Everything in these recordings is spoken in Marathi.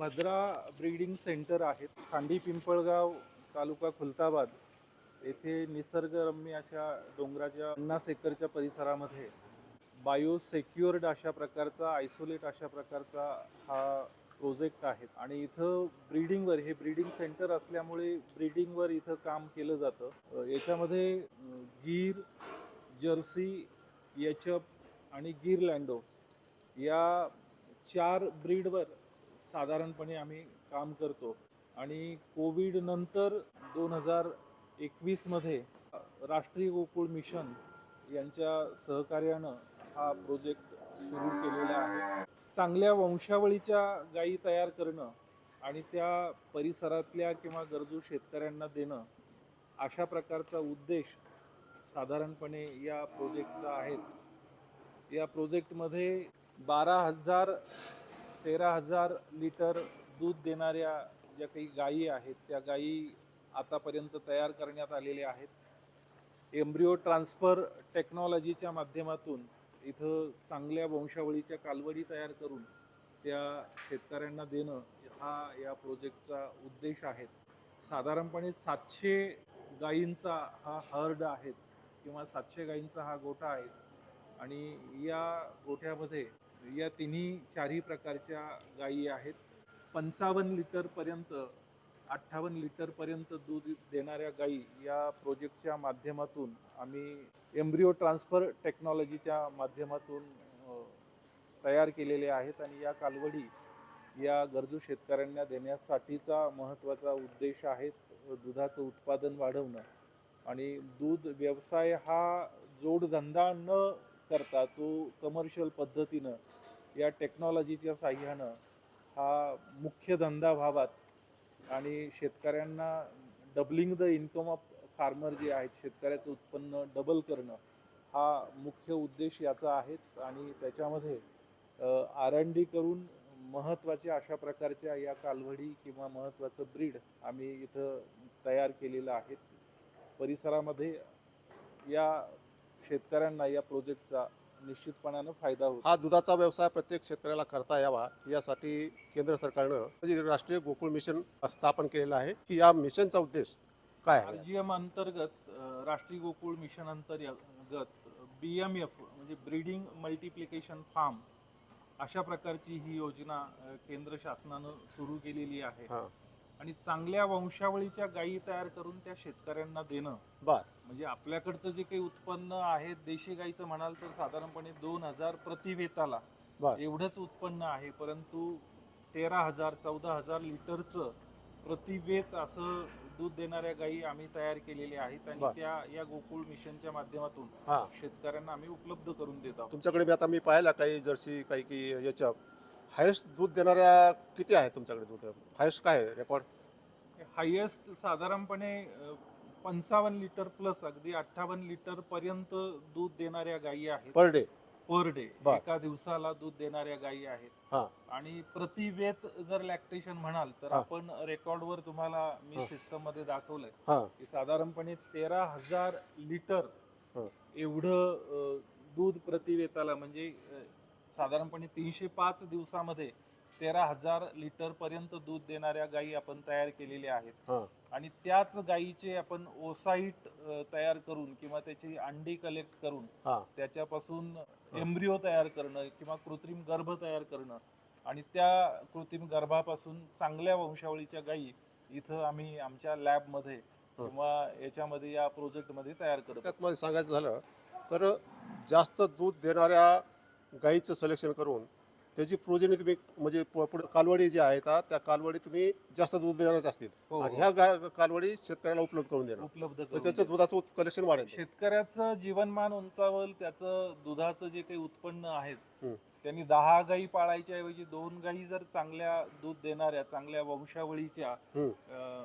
भद्रा ब्रीडिंग सेंटर आहेत. खांडी पिंपळगाव तालुका खुलताबाद येथे निसर्गरम्य अशा डोंगराच्या पन्नास एकरच्या परिसरामध्ये बायो सेक्युअर्ड अशा प्रकारचा आयसोलेट अशा प्रकारचा हा प्रोजेक्ट आहे. आणि इथं ब्रीडिंगवर हे ब्रीडिंग सेंटर असल्यामुळे ब्रीडिंगवर इथं काम केलं जातं. याच्यामध्ये गीर जर्सी यचप आणि गीर लँडो या चार ब्रीडवर साधारणपणे आम्ही काम करतो. आणि कोविड नंतर दोन हजार एकवीसमध्ये राष्ट्रीय गोकुळ मिशन यांच्या सहकार्यानं हा प्रोजेक्ट सुरू केलेला आहे. चांगल्या वंशावळीच्या गायी तयार करणं आणि त्या परिसरातल्या किंवा गरजू शेतकऱ्यांना देणं अशा प्रकारचा उद्देश साधारणपणे या प्रोजेक्टचा आहे. या प्रोजेक्टमध्ये बारा हजार तेरा हजार लिटर दूध देणाऱ्या ज्या काही गायी आहेत त्या गायी आतापर्यंत तयार करण्यात आलेल्या आहेत. एम्ब्रिओ ट्रान्सफर टेक्नॉलॉजीच्या माध्यमातून इथं चांगल्या वंशावळीच्या कालवडी तयार करून त्या शेतकऱ्यांना देणं हा या प्रोजेक्टचा उद्देश आहे. साधारणपणे सातशे गायींचा हा हर्ड आहे किंवा सातशे गायींचा हा गोठा आहे. आणि या गोठ्यामध्ये या तिन्ही चारही प्रकारच्या गायी आहेत. पंचावन्न लिटरपर्यंत अठ्ठावन्न लिटरपर्यंत दूध देणाऱ्या गायी या प्रोजेक्टच्या माध्यमातून आम्ही एम्ब्रिओ ट्रान्सफर टेक्नॉलॉजीच्या माध्यमातून तयार केलेल्या आहेत आणि या कालवडी या गरजू शेतकऱ्यांना देण्यासाठीचा महत्त्वाचा उद्देश आहे दुधाचं उत्पादन वाढवणं. आणि दूध व्यवसाय हा जोडधंदा न करता तो कमर्शियल पद्धतीनं या टेक्नॉलॉजीच्या साह्यानं हा मुख्य धंदा व्हावात. आणि शेतकऱ्यांना doubling the income of farmer जे आहेत शेतकऱ्याचं उत्पन्न डबल करणं हा मुख्य उद्देश याचा आहे. आणि त्याच्यामध्ये आर एन डी करून महत्त्वाच्या अशा प्रकारच्या या कालवडी किंवा महत्त्वाचं ब्रीड आम्ही इथं तयार केलेलं आहे. परिसरामध्ये या शेतकऱ्यांना या प्रोजेक्टचा निश्चितपणानं फायदा होतो. हा दुधाचा व्यवसाय प्रत्येक शेतकऱ्याला करता यावा यासाठी केंद्र सरकारनं म्हणजे राष्ट्रीय गोकुळ मिशन स्थापन केलेलं आहे की या मिशनचा उद्देश काय आहे? आरजीएम अंतर्गत राष्ट्रीय गोकुळ मिशन अंतर्गत बी एम एफ म्हणजे ब्रीडिंग मल्टिप्लिकेशन फार्म अशा प्रकारची ही योजना केंद्र शासनानं सुरू केलेली आहे. आणि चांगल्या वंशावळीच्या गायी तयार करून त्या शेतकऱ्यांना देणं. बर. म्हणजे आपल्याकडचं जे काही उत्पन्न आहे देशी गाईचं म्हणाल तर साधारणपणे दोन हजार प्रतिवेताला बर. एवढंच उत्पन्न आहे. परंतु तेरा हजार चौदा हजार लिटरचं प्रतिवेत असं दूध देणाऱ्या गायी आम्ही तयार केलेल्या आहेत आणि बर. त्या या गोकुळ मिशनच्या माध्यमातून हा. शेतकऱ्यांना आम्ही उपलब्ध करून देत आहोत. तुमच्याकडे मी आता मी पाहिला काही जर्सी काही की याच्या हायेस्ट दूध देणाऱ्या किती आहे तुमच्याकडे दूध? हायेस्ट काय रेकॉर्ड हायेस्ट साधारणपणे पंचावन्न लिटर प्लस अगदी अठ्ठावन्न लिटर पर्यंत दूध देणाऱ्या गायी आहेत. पर डे पर डे बर. एका दिवसाला दूध देणाऱ्या गायी आहेत. हा. आणि प्रतिवेत जर लॅक्टेशन म्हणाल तर हा. आपण रेकॉर्डवर तुम्हाला मी. सिस्टममध्ये दाखवलंय हा. की साधारणपणे तेरा हजार लिटर हा. एवढं अ, दूध प्रतिवेताला म्हणजे अ, साधारणपणे तीनशे पाच दिवसामध्ये तेरा हजार लिटर पर्यंत दूध देणाऱ्या गायी आपण तयार केलेल्या आहेत. आणि त्याच गायीचे आपण ओसाईट तयार करून किंवा त्याची अंडी कलेक्ट करून त्याच्यापासून एम्ब्रिओ तयार करणं किंवा कृत्रिम गर्भ तयार करणं आणि त्या कृत्रिम गर्भापासून चांगल्या वंशावळीच्या गायी इथं आम्ही आमच्या लॅबमध्ये किंवा याच्यामध्ये या प्रोजेक्टमध्ये तयार करत. सांगायचं झालं तर जास्त दूध देणाऱ्या गाईचं सिलेक्शन करून त्याची प्रोजेनी तुम्ही म्हणजे प- पुढे कालवडी जी आहेत त्या कालवडी तुम्ही जास्त दूध देणारच असतील हो, आणि हो. ह्या गा- कालवडी शेतकऱ्याला उपलब्ध करून देणार उपलब्ध तर करून त्याचं. दुधाचं कलेक्शन वाढेल शेतकऱ्याचं जीवनमान उंचावल त्याचं दुधाचं जे काही उत्पन्न आहे हम्म. त्यांनी दहा गायी पाळायच्या ऐवजी दोन गायी जर चांगल्या दूध देणाऱ्या चांगल्या वंशावळीच्या हम्म. अं,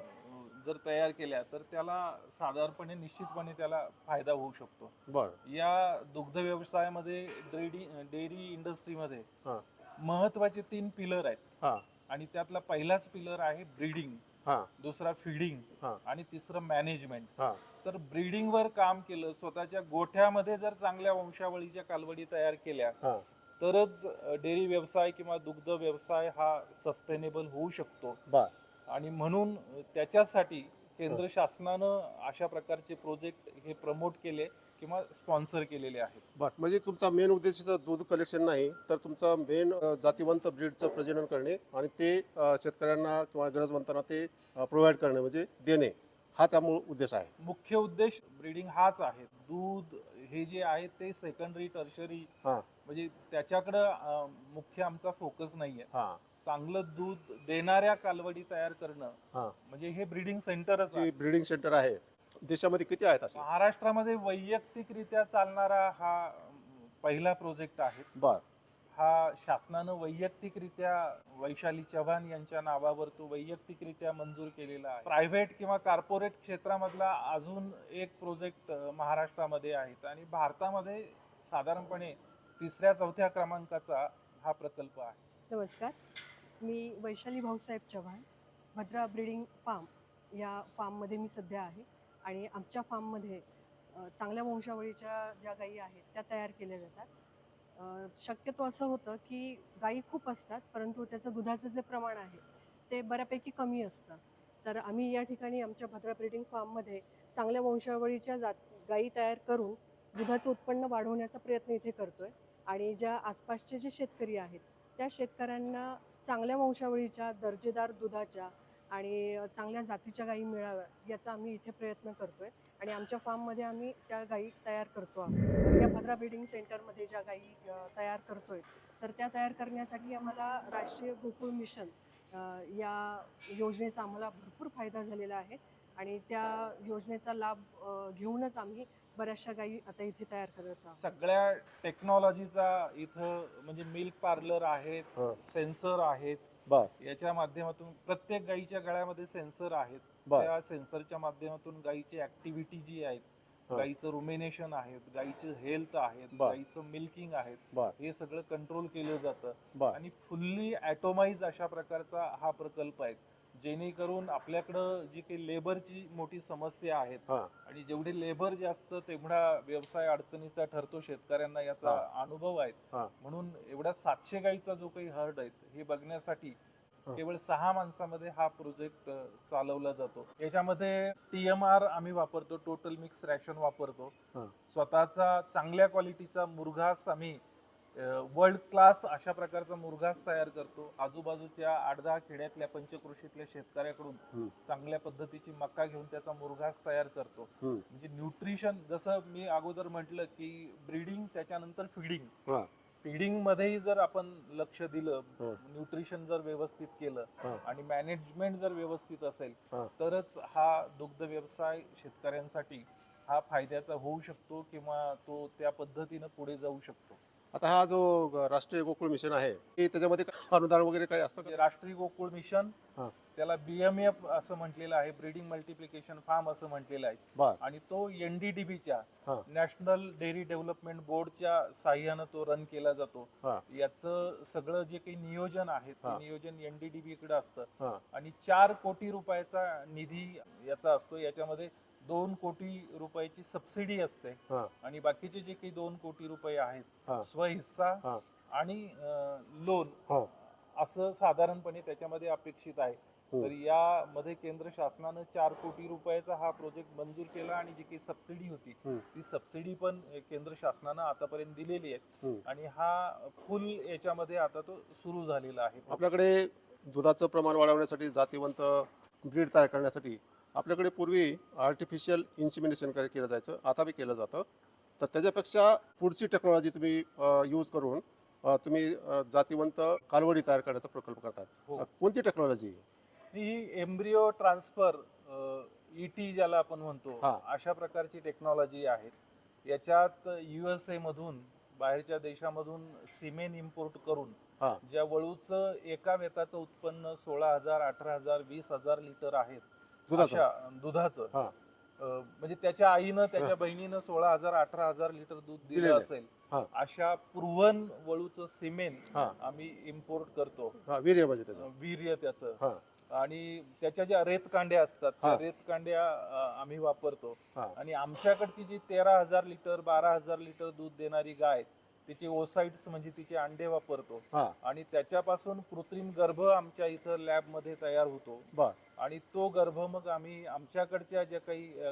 जर तयार केल्या तर त्याला साधारणपणे निश्चितपणे त्याला फायदा होऊ शकतो. बरं. या दुग्ध व्यवसायामध्ये डेअरी डेअरी इंडस्ट्रीमध्ये हा. महत्त्वाचे तीन पिलर आहेत. हा. आणि त्यातला पहिलाच पिलर आहे ब्रीडिंग हा. दुसरा फिडिंग हा. आणि तिसरं मॅनेजमेंट. हा. तर ब्रीडिंग वर काम केलं स्वतःच्या गोठ्यामध्ये जर चांगल्या वंशावळीच्या कालवडी तयार केल्या हा. तरच डेअरी व्यवसाय किंवा दुग्ध व्यवसाय हा सस्टेनेबल होऊ शकतो. बर. आणि म्हणून त्याच्यासाठी केंद्र शासनानं अशा प्रकारचे प्रोजेक्ट हे प्रमोट केले किंवा स्पॉन्सर केलेले आहेत. बर म्हणजे तुमचा मेन उद्देश दूध कलेक्शन नाही तर तुमचा मेन जातीवंत ब्रीडचं प्रजनन करणे आणि ते शेतकऱ्यांना किंवा गरजवंतांना ते प्रोव्हाइड करणे म्हणजे देणे हा त्यामुळे उद्देश आहे. मुख्य उद्देश ब्रीडिंग हाच आहे. दूध हे जे आहे ते सेकंडरी टर्शरी हा. म्हणजे त्याच्याकडं मुख्य आमचा फोकस नाहीये. हा. चांगलं दूध देणाऱ्या कालवडी तयार करणं हा. म्हणजे हे ब्रीडिंग सेंटरच आहे. ब्रीडिंग सेंटर आहे देशामध्ये किती आहेत असे? महाराष्ट्रामध्ये वैयक्तिकरित्या चालणारा हा अं, पहिला प्रोजेक्ट आहे. बर. हा शासनानं वैयक्तिकरित्या वैशाली चव्हाण यांच्या नावावर तो वैयक्तिकरित्या मंजूर केलेला आहे. प्रायव्हेट किंवा कॉर्पोरेट क्षेत्रामधला अजून एक प्रोजेक्ट अं, महाराष्ट्रामध्ये आहेत आणि भारतामध्ये साधारणपणे तिसऱ्या चौथ्या क्रमांकाचा हा प्रकल्प आहे. नमस्कार. मी वैशाली भाऊसाहेब चव्हाण भद्रा ब्रिडिंग फार्म या फार्ममध्ये मी सध्या आहे आणि आमच्या फार्ममध्ये चांगल्या वंशावळीच्या ज्या गायी आहेत त्या तयार केल्या जातात. शक्यतो असं होतं की गायी खूप असतात परंतु त्याचं दुधाचं जे प्रमाण आहे ते बऱ्यापैकी कमी असतं. तर आम्ही या ठिकाणी आमच्या भद्रा ब्रिडिंग फार्ममध्ये चांगल्या वंशावळीच्या जात गायी तयार करून दुधाचं उत्पन्न वाढवण्याचा प्रयत्न इथे करतो आहे आणि ज्या आसपासचे जे शेतकरी आहेत त्या शेतकऱ्यांना चांगल्या वंशावळीच्या दर्जेदार दुधाच्या आणि चांगल्या जातीच्या गायी मिळाव्या याचा आम्ही इथे प्रयत्न करतोय. आणि आमच्या फार्ममध्ये आम्ही त्या गायी तयार करतो आहोत. या भद्रा ब्रिडिंग सेंटरमध्ये ज्या गायी तयार करतोय तर त्या तयार करण्यासाठी आम्हाला राष्ट्रीय गोकुळ मिशन या योजनेचा आम्हाला भरपूर फायदा झालेला आहे. आणि त्या योजनेचा लाभ घेऊनच आम्ही बऱ्याचशा गायी आता इथे तयार करत आहोत. सगळ्या टेक्नॉलॉजीचा इथं म्हणजे मिल्क पार्लर आहेत हा. सेन्सर आहेत. बर याच्या माध्यमातून प्रत्येक गायीच्या गळ्यामध्ये सेन्सर आहेत. बर त्या सेन्सरच्या माध्यमातून गायीची ऍक्टिव्हिटी जी आहे हा. गायीचं रुमिनेशन आहेत गायीचं हेल्थ आहेत बर. गायीचं मिल्किंग आहेत बर हे सगळं कंट्रोल केलं जातं. बर आणि फुल्ली ॲटोमाइज अशा प्रकारचा हा प्रकल्प आहे. जेणेकरून आपल्याकडं जी काही लेबरची मोठी समस्या आहेत हा आणि जेवढे लेबर जास्त तेवढा व्यवसाय अडचणीचा ठरतो शेतकऱ्यांना याचा. अनुभव आहे हा. म्हणून एवढा सातशे गाईचा जो काही हर्ड आहे हे बघण्यासाठी हा. केवळ सहा माणसामध्ये हा प्रोजेक्ट चालवला जातो याच्यामध्ये टीएमआर आम्ही वापरतो टोटल मिक्स रॅशन वापरतो हा. स्वतःचा चांगल्या क्वालिटीचा मुरघास आम्ही वर्ल्ड क्लास अशा प्रकारचा मुरघास तयार करतो आजूबाजूच्या आठ दहा खेड्यातल्या पंचकृषीतल्या शेतकऱ्याकडून. चांगल्या पद्धतीची मका घेऊन त्याचा मुरघास तयार करतो. म्हणजे न्यूट्रिशन जसं मी अगोदर म्हटलं की ब्रीडिंग त्याच्यानंतर फिडिंग. फिडिंग मध्येही जर आपण लक्ष दिलं. न्यूट्रिशन जर व्यवस्थित केलं. आणि मॅनेजमेंट जर व्यवस्थित असेल. तरच हा दुग्ध व्यवसाय शेतकऱ्यांसाठी हा फायद्याचा होऊ शकतो किंवा तो त्या पद्धतीनं पुढे जाऊ शकतो आता हा जो राष्ट्रीय गोकुळ मिशन आहे हे त्याच्यामध्ये काय अनुदान वगैरे काही असतं का राष्ट्रीय गोकुळ मिशन हा. त्याला बीएमएफ असं म्हटलेलं आहे ब्रीडिंग मल्टिप्लिकेशन फार्म असं म्हटलेलं आहे बर आणि तो एनडीडीबीच्या हा. नॅशनल डेअरी डेव्हलपमेंट बोर्डच्या साह्यानं तो रन केला जातो हा. याचं सगळं जे काही नियोजन आहे ते. नियोजन एनडीडीबी कडे असतं हा आणि चार कोटी रुपयाचा निधी याचा असतो याच्यामध्ये दोन कोटी रुपयाची सबसिडी असते हा. आणि बाकीचे जे काही दोन कोटी रुपये आहेत हा. स्वहिस्सा हा. आणि लोन हा. असं साधारणपणे त्याच्यामध्ये अपेक्षित आहे हो. तर यामध्ये केंद्र शासनानं चार कोटी रुपयाचा हा प्रोजेक्ट मंजूर केला आणि जी काही सबसिडी होती हम्म. ती सबसिडी पण केंद्र शासनानं आतापर्यंत दिलेली आहे हम्म. आणि हा फुल याच्यामध्ये आता तो सुरू झालेला आहे आपल्याकडे दुधाचं प्रमाण वाढवण्यासाठी जातीवंत ब्रीड तयार करण्यासाठी आपल्याकडे पूर्वी आर्टिफिशियल इन्सिमिनेशन केलं जायचं आता बी केलं जातं तर त्याच्यापेक्षा पुढची टेक्नॉलॉजी तुम्ही यूज करून तुम्ही जातीवंत कालवडी तयार करण्याचा प्रकल्प करतात हो. कोणती टेक्नॉलॉजी ही एम्ब्रिओ ट्रान्सफर ईटी ज्याला आपण म्हणतो. अशा प्रकारची टेक्नॉलॉजी आहे याच्यात युएसए मधून बाहेरच्या देशामधून सिमेन इम्पोर्ट करून हा. ज्या वळूचं एका वेताचं उत्पन्न सोळा हजार अठरा हजार वीस हजार लिटर आहेत दुधाचं? अशा दुधाचं. हा. अं, म्हणजे त्याच्या आईनं त्याच्या बहिणीनं सोळा हजार अठरा हजार लिटर दूध दिलेलं दिलं आहे. असेल हा. अशा पूर्वन वळूचं सिमेन हा. आम्ही इम्पोर्ट करतो. हा वीर्य म्हणजे त्याचं. वीर्य त्याचं. हा. आणि त्याच्या ज्या रेतकांड्या असतात त्या हा. रेतकांड्या अ, आम्ही वापरतो. हा. आणि आमच्याकडची जी तेरा हजार लिटर बारा हजार लिटर दूध देणारी गाय तिचे ओसाइट्स म्हणजे तिचे अंडे वापरतो. हा. आणि त्याच्यापासून कृत्रिम गर्भ आमच्या इथं लॅबमध्ये तयार होतो. बर. आणि तो गर्भ मग आम्ही आमच्याकडच्या ज्या काही अ,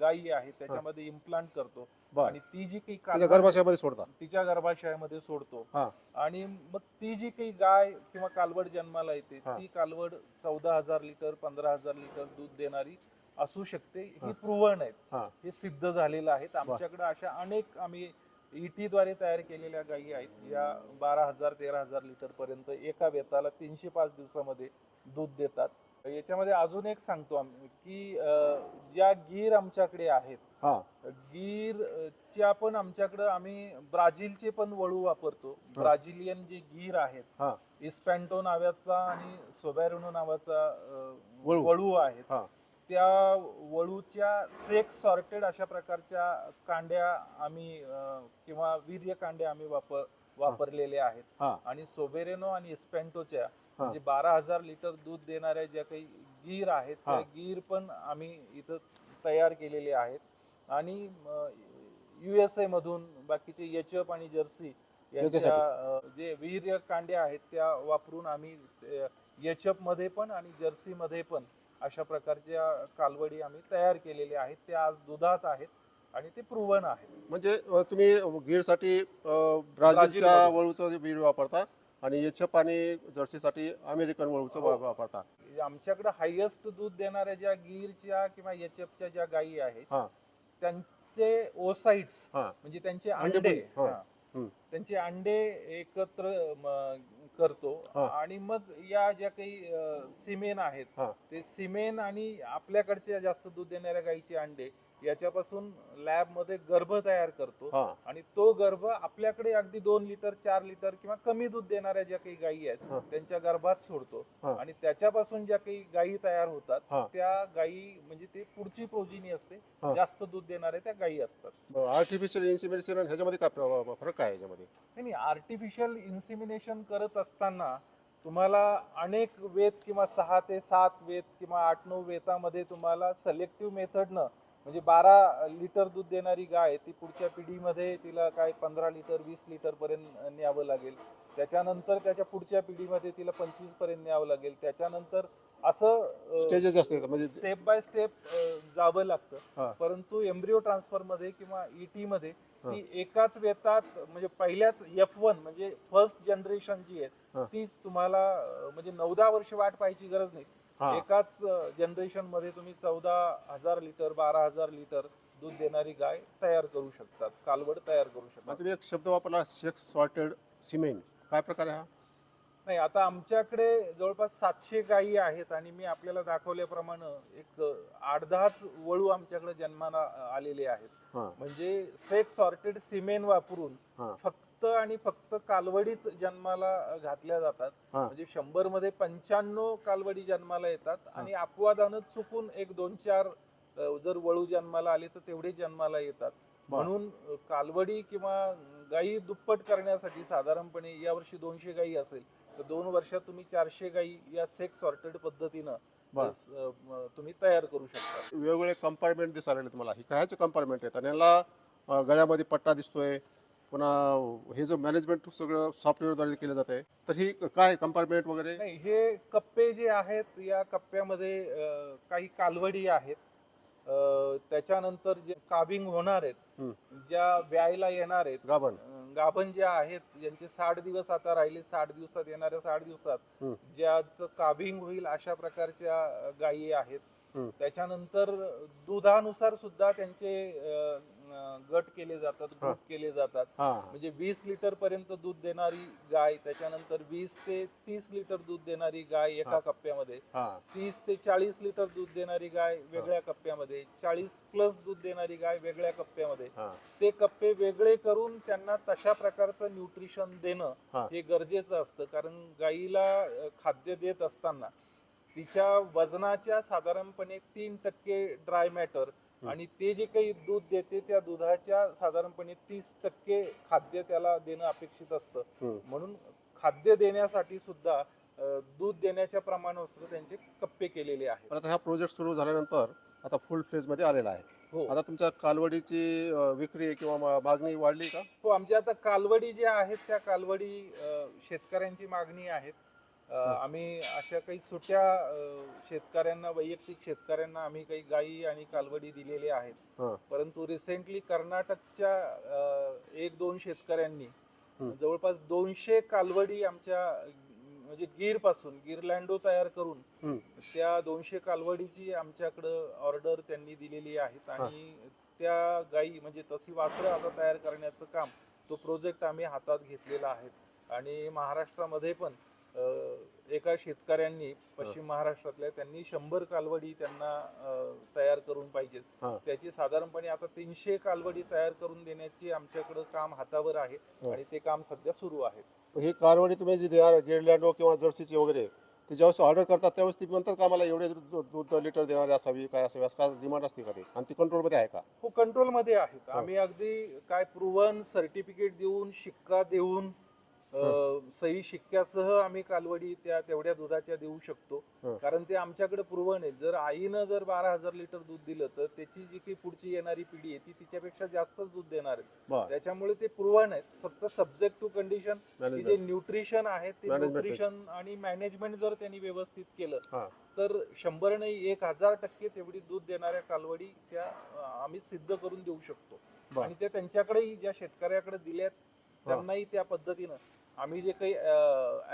गायी आहेत त्याच्यामध्ये इम्प्लांट करतो. बर. आणि ती जी काही कालवड- गर्भाशयामध्ये सोडता. तिच्या गर्भाशयामध्ये सोडतो. हा. आणि मग ती जी काही गाय किंवा कालवड जन्माला येते हा. ती कालवड चौदा हजार लिटर पंधरा हजार लिटर दूध देणारी असू शकते. हा. ही. प्रूव्हन आहेत. हा. हे सिद्ध झालेलं आहेत. आमच्याकडे अशा अनेक आम्ही ET द्वारे तयार केलेल्या गायी आहेत ज्या बारा हजार तेरा हजार लिटर पर्यंत एका वेताला तीनशे पाच दिवसामध्ये दूध देतात याच्यामध्ये अजून एक सांगतो आम्ही की ज्या गीर आमच्याकडे आहेत गीर च्या पण आमच्याकडं आम्ही ब्राझीलचे पण वळू वापरतो ब्राझिलियन जे गीर आहेत. इस्पॅन्टो नावाचा आणि सोबॅरोनो नावाचा वळू. आहेत. त्या वळूच्या सेक्स सॉर्टेड अशा प्रकारच्या कांड्या आम्ही अ, किंवा वीर्य कांड्या आम्ही वापर वापरलेले आहेत. हा. आणि सोबेरेनो आणि इस्पॅन्टोच्या हा. म्हणजे बारा हजार लिटर दूध देणाऱ्या ज्या काही गीर आहेत त्या हा. गीर पण आम्ही इथं तयार केलेले आहेत. आणि युएसए मधून बाकीचे एचएफ आणि जर्सी यांच्या अ, जे वीर्य कांड्या आहेत त्या वापरून आम्ही एचएफमध्ये पण आणि जर्सी मध्ये पण अशा प्रकारच्या कालवडी आम्ही तयार केलेल्या आहेत त्या आज दुधात आहेत आणि ते प्रूव्हन आहेत म्हणजे अ, तुम्ही गीरसाठी अ, ब्राझीलच्या ब्राझीलमध्ये. वळूचं बीड वापरता आणि याच्या पाणी जर्सीसाठी अमेरिकन वळूचं हो. वा- वापरता आमच्याकडे हायेस्ट दूध देणाऱ्या ज्या गीरच्या किंवा एचएफच्या ज्या गायी आहेत हा. त्यांचे ओसाइट्स हा. म्हणजे त्यांचे अंडे अंडे पण-. हा. हम्म. त्यांचे अंडे एकत्र म, करतो हा. आणि मग या ज्या काही अ, सिमेन आहेत हा. ते सिमेन आणि आपल्याकडच्या जास्त दूध देणाऱ्या गायीचे अंडे याच्यापासून लॅबमध्ये गर्भ तयार करतो हा आणि तो गर्भ आपल्याकडे अगदी दोन लिटर चार लिटर किंवा कमी दूध देणाऱ्या ज्या काही गायी हा. आहेत त्यांच्या गर्भात सोडतो हा. आणि त्याच्यापासून ज्या काही गायी तयार हा. होतात त्या गायी म्हणजे ते पुढची प्रोजिनी असते हा. जास्त दूध देणाऱ्या त्या गायी असतात आर्टिफिशियल इन्सिमिनेशन आणि ह्याच्यामध्ये काय फरक काय आहे याच्यामध्ये नाही आर्टिफिशियल इन्सिमिनेशन करत असताना तुम्हाला अनेक वेत किंवा सहा ते सात वेत किंवा आठ नऊ वेतामध्ये तुम्हाला सिलेक्टिव्ह मेथडनं म्हणजे बारा लिटर दूध देणारी गाय ती पुढच्या पिढीमध्ये तिला काय पंधरा लिटर वीस लिटर पर्यंत न्यावं लागेल त्याच्यानंतर त्याच्या पुढच्या पिढीमध्ये तिला पंचवीसपर्यंत न्यावं लागेल त्याच्यानंतर असं स्टेजेस म्हणजे स्टेप बाय स्टेप जावं. लागतं परंतु एम्ब्रिओ ट्रान्सफरमध्ये किंवा ईटी मध्ये हा. ती एकाच वेतात म्हणजे पहिल्याच एफ वन म्हणजे फर्स्ट जनरेशन जी. आहे तीच तुम्हाला म्हणजे नऊदा वर्ष वाट पाहायची गरज नाही हा. एकाच जनरेशनमध्ये तुम्ही चौदा हजार लिटर बारा हजार लिटर दूध देणारी गाय तयार करू शकतात कालवड तयार करू मग शकतात तुम्ही एक शब्द वापरला सेक्स सॉर्टेड सिमेंट. काय प्रकार आहे हा? नाही आता आमच्याकडे जवळपास सातशे गायी आहेत आणि मी आपल्याला दाखवल्याप्रमाणे एक आठ दहाच वळू आमच्याकडे जन्माला आलेले आहेत. हा. म्हणजे सेक्स सॉर्टेड सिमेन वापरून हा. फक्त आणि फक्त कालवडीच जन्माला घातल्या जातात हा. म्हणजे शंभरमध्ये पंच्याण्णव कालवडी जन्माला येतात आणि अपवादानं चुकून एक दोन चार अ, जर वळू जन्माला आले तर तेवढे जन्माला येतात बर. म्हणून अ, कालवडी किंवा गायी दुप्पट करण्यासाठी साधारणपणे यावर्षी दोनशे गायी असेल तर दोन वर्षात तुम्ही चारशे गायी या सेक्स सॉर्टेड पद्धतीनं बर. अ, म, तुम्ही तयार करू शकता वेगवेगळे कंपार्टमेंट दिसायला लागले तुम्हाला ही कायचे कंपार्टमेंट आहेत आणि याला अ, गळ्यामध्ये पट्टा दिसतोय पुन्हा हे जो मॅनेजमेंट सगळं सॉफ्टवेअरद्वारे केलं जात आहे तर ही काय कंपार्टमेंट वगैरे? नाही हे कप्पे जे आहेत या कप्प्यामध्ये अ, काही कालवडी आहेत. अ, त्याच्यानंतर जे काबिंग होणार आहेत ज्या व्यायला येणार आहेत गाभण. अ, गाभण ज्या आहेत ज्यांचे साठ दिवस आता राहिले साठ दिवसात येणाऱ्या साठ दिवसात हम्म. ज्याचं काबिंग होईल अशा प्रकारच्या अ, गायी आहेत. हम्म. त्याच्यानंतर दुधानुसार सुद्धा त्यांचे अ, गट केले जातात हा. ग्रुप केले जातात हा म्हणजे वीस लिटर पर्यंत दूध देणारी गाय त्याच्यानंतर वीस ते तीस लिटर दूध देणारी गाय हा. एका कप्प्यामध्ये हा तीस ते चाळीस लिटर दूध देणारी गाय वेगळ्या कप्प्यामध्ये चाळीस प्लस दूध देणारी गाय वेगळ्या कप्प्यामध्ये हा ते कप्पे वेगळे करून त्यांना तशा प्रकारचं न्यूट्रिशन देणं हा. हे गरजेचं असतं कारण गाईला अ, खाद्य देत असताना तिच्या वजनाच्या साधारणपणे तीन टक्के ड्राय मॅटर. आणि ते जे काही दूध देते त्या दुधाच्या साधारणपणे तीस टक्के खाद्य त्याला देणं अपेक्षित असतं. म्हणून खाद्य देण्यासाठी सुद्धा दूध देण्याच्या प्रमाणानुसार त्यांचे कप्पे केलेले आहेत. आता हा प्रोजेक्ट सुरू झाल्यानंतर आता फुलमध्ये आलेला आहे. हो. आता तुमच्या कालवडीची विक्री किंवा मागणी वाढली का? हो आमच्या आता कालवडी ज्या आहेत त्या कालवडी शेतकऱ्यांची मागणी आहेत. आम्ही अशा काही सुट्या शेतकऱ्यांना वैयक्तिक शेतकऱ्यांना आम्ही काही गायी आणि कालवडी दिलेले आहेत. परंतु रिसेंटली कर्नाटकच्या एक दोन शेतकऱ्यांनी. जवळपास दोनशे कालवडी आमच्या म्हणजे गीरपासून गिरलँडो तयार करून. त्या दोनशे कालवडीची आमच्याकडं ऑर्डर त्यांनी दिलेली आहेत आणि त्या गायी म्हणजे तशी वासरं आता तयार करण्याचं काम तो प्रोजेक्ट आम्ही हातात घेतलेला आहे आणि महाराष्ट्रामध्ये पण एका शेतकऱ्यांनी पश्चिम महाराष्ट्रातल्या त्यांनी शंभर कालवडी त्यांना तयार करून पाहिजेत. त्याची साधारणपणे आता तीनशे कालवडी तयार करून देण्याची आमच्याकडं काम हातावर आहे. आणि ते काम सध्या सुरू आहे ही कालवडी तुम्ही जी देणार गेडलँडो किंवा जर्सीची वगैरे ते ज्यावेळेस ऑर्डर करतात त्यावेळेस ती म्हणतात का आम्हाला एवढे दूध लिटर देणारी असावी काय असावी असं काय डिमांड असते का ते आणि ती कंट्रोलमध्ये आहे का हो कंट्रोलमध्ये आहेत. आम्ही अगदी काय प्रुव्हन सर्टिफिकेट देऊन शिक्का देऊन सही शिक्क्यासह आम्ही कालवडी त्या तेवढ्या दुधाच्या देऊ शकतो. कारण ते आमच्याकडे प्रुव्हन आहे. जर आईनं जर बारा हजार लिटर दूध दिलं तर त्याची जी काही पुढची येणारी पिढी आहे ती तिच्यापेक्षा जास्तच दूध देणार आहे. त्याच्यामुळे ते प्रुव्हन आहेत फक्त सब्जेक्ट टू कंडिशन जे न्यूट्रिशन आहे ते न्यूट्रिशन आणि मॅनेजमेंट जर त्यांनी व्यवस्थित केलं. तर शंभर नाही एक हजार टक्के तेवढी दूध देणाऱ्या कालवडी त्या आम्ही सिद्ध करून देऊ शकतो. आणि त्या त्यांच्याकडेही ज्या शेतकऱ्याकडे दिल्यात त्यांनाही त्या पद्धतीनं आम्ही जे काही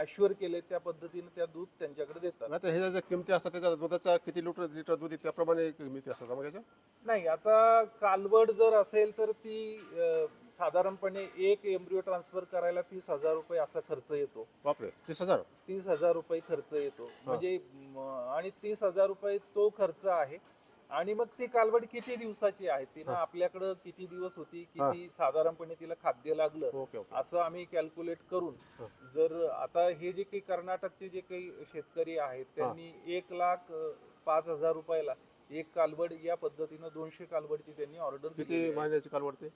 अश्युअर केले त्या पद्धतीनं त्या दूध त्यांच्याकडे देतात. आता ह्याच्या ज्या किमती असतात त्याच्या दुधाच्या किती लिटर लिटर दूध त्याप्रमाणे किमती असतात मग याच्या? नाही आता कालवड जर असेल तर ती अं, साधारणपणे एक एम्ब्रिओ ट्रान्सफर करायला तीस हजार रुपये असा खर्च येतो. बापरे तीस हजार? तीस हजार रुपये खर्च येतो. म्हणजे म, आणि तीस हजार रुपये तो खर्च आहे. आणि मग ती कालवड किती दिवसाची आहे? तिनं हा. आपल्याकडं किती दिवस होती? किती साधारणपणे तिला खाद्य लागलं? Okay okay. असं आम्ही कॅल्क्युलेट करून. जर आता हे जे काही कर्नाटकचे जे काही शेतकरी आहेत त्यांनी एक लाख अ, पाच हजार रुपयाला एक कालवड या पद्धतीनं दोनशे कालवडची त्यांनी ऑर्डर किती महिन्याची कालवडते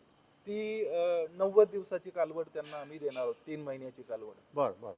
ती अ, नव्वद दिवसाची कालवड त्यांना आम्ही देणार आहोत तीन महिन्याची कालवड. बर बर.